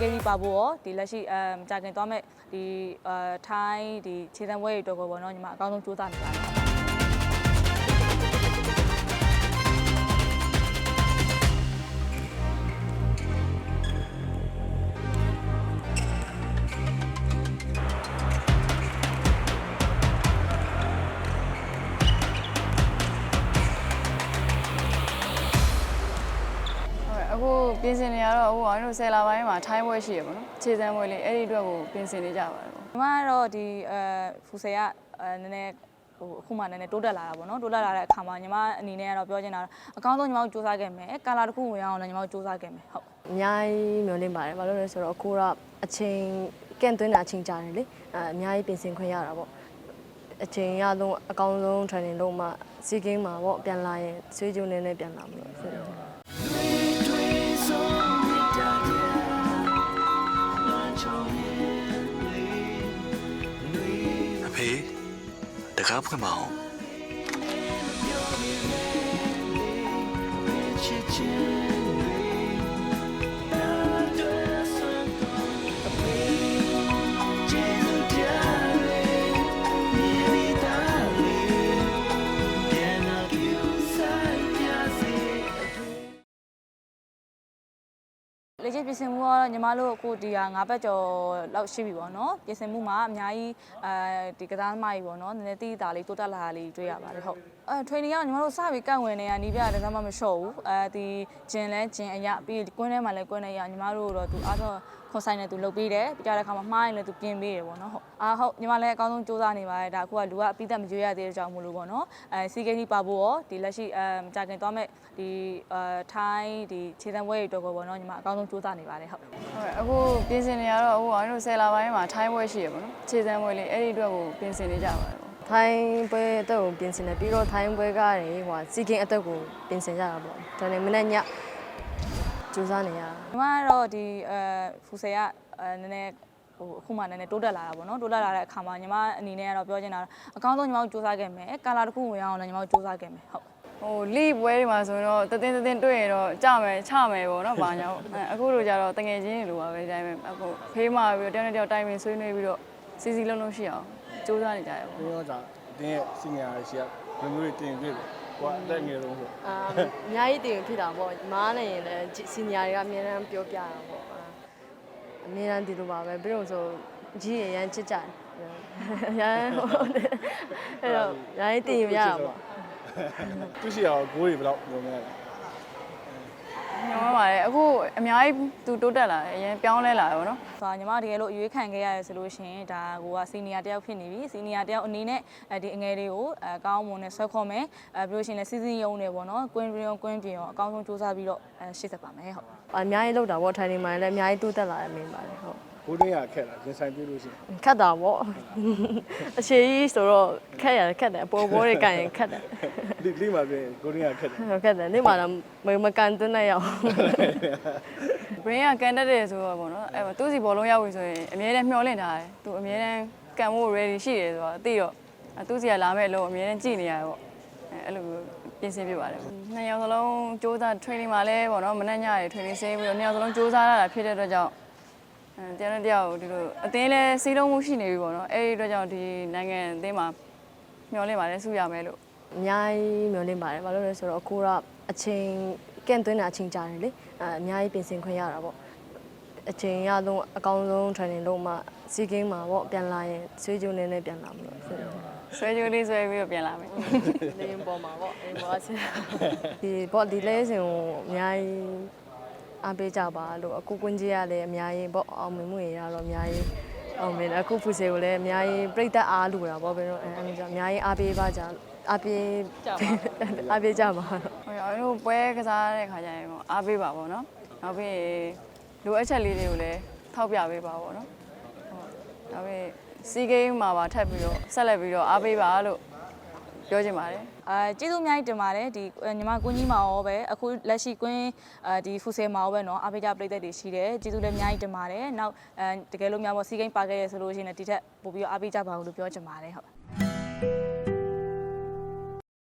ကေကြီးပါဖို့ရောဒီလက်ရှိအမ်ကြာခင်သွားမဲ့ဒီအာထိုင်းဒီခြေတံပွဲတွေအတွက်ကိုပေါ့နော်ညီမအကောင်းဆုံးစူးစမ်းနေပါတယ် အခုပြင်ဆင်နေရတော့အခုအောင်တို့ဆယ်လာပိုင်းမှာထိုင်းပွဲရှိရပါတော့ခြေစမ်းပွဲလေးအဲ့ဒီအတွက်ကိုပြင်ဆင်နေကြပါတယ်ပေါ့ညီမကတော့ဒီအဲဖူဆယ်ကအဲနည်းနည်းဟိုအခုမှနည်းနည်းတိုးတက်လာတာပေါ့နော်တိုးတက်လာတဲ့အခါမှာညီမအနေနဲ့ကတော့ပြောချင်တာအကောင်းဆုံးညီမတို့စူးစမ်းခဲ့မယ်ကာလာတစ်ခုဝင်အောင်လည်းညီမတို့စူးစမ်းခဲ့မယ်ဟုတ်အများကြီးမျှော်လင့်ပါတယ်ဘာလို့လဲဆိုတော့အခုတော့အချိန်ကန့်သွင်းတာအချိန်ကြာတယ်လေအဲအများကြီးပြင်ဆင်ခွင့်ရတာပေါ့အချိန်ရဆုံးအကောင်းဆုံး training လုပ်မှစီကင်းမှာပေါ့ပြန်လာရင်ဆွေးကြုံနေနဲ့ပြန်လာမလို့ဆိုတော့ အဖေတကားဖွင့်ပါအောင် လေ့ကျင့်ပြင်ဆင်မှုကတော့ညီမတို့အခုဒီဟာ၅ဘက်ကျော်လောက်ရှိပြီပေါ့နော်ပြင်ဆင်မှုမှာအများကြီးအဲဒီကစားသမားကြီးပေါ့နော်နည်းနည်းတိတိတာလေးတိုးတက်လာတာလေးတွေ့ရပါတယ်ဟုတ် အဲ training ကညီမတို့စပြီးကန့်ဝင်နေရနီးပြတဲ့စမ်းမမလျှော့ဘူးအဲဒီဂျင်လဲဂျင်အရာပြီးကွင်းထဲမှာလဲကွင်းထဲရညီမတို့တော့သူအားတော့ခွန်ဆိုင်နဲ့သူလုပ်ပေးတယ်ပြကြတဲ့ခါမှာမှားရင်လည်းသူပြင်ပေးတယ်ပေါ့နော်ဟုတ်အာဟုတ်ညီမလည်းအကောင်းဆုံးစူးစမ်းနေပါတယ်ဒါအခုကလူကအပိသက်မကြွေးရသေးတဲ့ကြောင့်မို့လို့ပေါ့နော်အဲစီကိန်းကြီးပါဖို့ရောဒီလက်ရှိအမ်ကြာခင်သွားမဲ့ဒီအာထိုင်းဒီခြေတံပွဲတွေအတွက်ကိုပေါ့နော်ညီမအကောင်းဆုံးစူးစမ်းနေပါတယ်ဟုတ်ဟုတ်ကဲ့အခုပြင်ဆင်နေရတော့အခုအောင်တို့ဆယ်လာပိုင်းမှာထိုင်းပွဲရှိရပါတော့ခြေစမ်းပွဲလေးအဲ့ဒီအတွက်ကိုပြင်ဆင်နေကြပါတယ်ပေါ့ ထိုင်းပွဲအသက်ကိုပြင်ဆင်တယ်ပြီးတော့ထိုင်းပွဲကတွေဟိုစီကင်းအသက်ကိုပြင်ဆင်ကြတာပေါ့ဒါနဲ့မနေ့ညကြိုးစားနေရတာညီမကတော့ဒီအဲဖူဆယ်ကအဲနည်းနည်းဟိုအခုမှနည်းနည်းတိုးတက်လာတာပေါ့နော်တိုးတက်လာတဲ့အခါမှာညီမအနေနဲ့ကတော့ပြောချင်တာအကောင်းဆုံးညီမတို့စူးစမ်းခဲ့မယ်ကာလာတစ်ခုဝင်အောင်လည်းညီမတို့စူးစမ်းခဲ့မယ်ဟုတ်ဟိုလိပွဲတွေမှာဆိုရင်တော့တသင်းတသင်းတွေ့ရင်တော့ကြမယ်ချမယ်ပေါ့နော်ဘာညာပေါ့အဲအခုလိုကြတော့တငယ်ချင်းတွေလိုပါပဲဒါပေမဲ့အခုဖေးမှာပြီးတော့တယောက်နဲ့တယောက်တိုင်ပင်ဆွေးနွေးပြီးတော့စီစီလုံးလုံးရှိအောင် စူးစမ်းနေကြရပေါ့ဘင်းတော့ဒါအတင်းရဲ့စီနီယာရှိကမျိုးမျိုးတွေတင်တွေ့တယ်ကိုကအတက်ငယ်တော့ဆိုအာအများကြီးတင်ဖြစ်တာပေါ့မားနေရင်လည်းစီနီယာတွေကအများအားပြောပြတာပေါ့အာအများအားဒီလိုပါပဲပြီးတော့ဆိုကြီးရရန်ချစ်ကြတယ်ရန်ဟုတ်တယ်အဲ့တော့ရန်တင်ရရတာပေါ့ သူရှိအောင်ဂိုးတွေဘယ်တော့ပြောမလဲ ညောပါတယ်အခုအများကြီးသူတိုးတက်လာတယ်အရင်ပြောင်းလဲလာတယ်ပေါ့နော်ဆိုတော့ညီမတကယ်လို့အရွေးခံခဲ့ရတယ်ဆိုလို့ရှိရင်ဒါကိုကစီနီယာတယောက်ဖြစ်နေပြီစီနီယာတယောက်အနေနဲ့အဲဒီအငယ်လေးကိုအဲကောင်းမွန်နဲ့ဆွဲခေါ်မယ်အဲပြီးလို့ရှိရင်လည်းစီစဉ်ရုံနဲ့ပေါ့နော်ကွင်းပြင်ကွင်းပြင်ရောအကောင်းဆုံးစူးစမ်းပြီးတော့အဲရှေ့ဆက်ပါမယ်ဟုတ်အများကြီးလောက်တာပေါ့ထိုင်နေမှာလည်းအများကြီးတိုးတက်လာတယ်မင်းပါတယ်ဟုတ် ဂိုးတွေကခက်တာရင်ဆိုင်ပြလို့ရှိရင်ခတ်တာပေါ့အခြေကြီးဆိုတော့ခက်ရတယ်ခက်တယ်အပေါ်ပေါ်တွေကန်ရင်ခက်တယ်လိလိမှာပြင်ဂိုးတွေကခက်တယ်ဟုတ်ခက်တယ်နေမှာတော့မမကန်သွင်းနိုင်ရအောင် brain ကကန်တတ်တယ်ဆိုတော့ပေါ့နော်အဲ့သူစီဘောလုံးရောက်ပြီဆိုရင်အမြဲတမ်းမျှော်လင့်ထားတယ်သူအမြဲတမ်းကန်ဖို့ ready ရှိတယ်ဆိုတော့သိတော့သူစီကလာမဲ့လို့အမြဲတမ်းကြည့်နေရတယ်ပေါ့အဲ့အဲ့လိုမျိုးပြင်ဆင်ပြပါတယ်နှစ်ယောက်စလုံးစူးစမ်း training မှာလဲပေါ့နော်မနေ့ညရေ training ဆင်းပြီးတော့နှစ်ယောက်စလုံးစူးစမ်းရတာဖြစ်တဲ့အတွက်ကြောင့်အဲ တရားနဲ့တရားကိုဒီလိုအသင်းလဲစီးလုံးမှုရှိနေပြီပေါ့နော်အဲ့ဒီအတွက်ကြောင့်ဒီနိုင်ငံအသင်းမှာမျှော်လင့်ပါတယ်စုရမယ်လို့အများကြီးမျှော်လင့်ပါတယ်ဘာလို့လဲဆိုတော့အခုတော့အချိန်ကန့်သွင်းတာအချိန်ကြာတယ်လေအဲအများကြီးပြင်ဆင်ခွင့်ရတာပေါ့အချိန်ရဆုံးအကောင်းဆုံး training လုပ်မှစီကင်းမှာပေါ့ပြန်လာရင်ဆွေးကြုံနေနဲ့ပြန်လာမလို့ဆိုတော့ဆွဲကြိုးလေးဆွဲပြီးတော့ပြန်လာမယ်လေရင်ပေါ်မှာပေါ့အိမ်ပေါ်ဆင်းဒီပေါ့ဒီလဲစင်ကိုအများကြီး အားပေးကြပါလို့အခုကွင်းကြီးကလည်းအများကြီးပေါ့အောင်မြင်မှုတွေရတော့အများကြီးအောင်မြင်တယ်အခုဖူစေကိုလည်းအများကြီးပြိတ္တအားလူတာပေါ့ဘယ်တော့အဲအဲကြောင့်အများကြီးအားပေးပါကြအားပေးအားပေးကြပါတော့ဟုတ်ရောအဲ့လိုပွဲကစားတဲ့ခါကျရင်ပေါ့အားပေးပါပေါ့နော်နောက်ပြီးလိုအပ်ချက်လေးတွေကိုလည်းထောက်ပြပေးပါပေါ့နော်ဟုတ်နောက်ပြီးစီဂိမ်းမှာပါထပ်ပြီးတော့ဆက်လက်ပြီးတော့အားပေးပါလို့ ပြောချင်ပါတယ် အဲကျေးဇူးအများကြီးတင်ပါတယ်ဒီညီမကွင်းကြီးမှာရောပဲအခုလက်ရှိကွင်းအဲဒီဖူဆယ်မှာရောပဲเนาะအားပေးကြပရိသတ်တွေရှိတယ်ကျေးဇူးလည်းအများကြီးတင်ပါတယ်နောက်အဲတကယ်လို့များပေါ့စီကိန်းပါခဲ့ရဆိုလို့ရှိရင်လည်းဒီထက်ပို့ပြီးတော့အားပေးကြပါဦးလို့ပြောချင်ပါတယ်ဟုတ်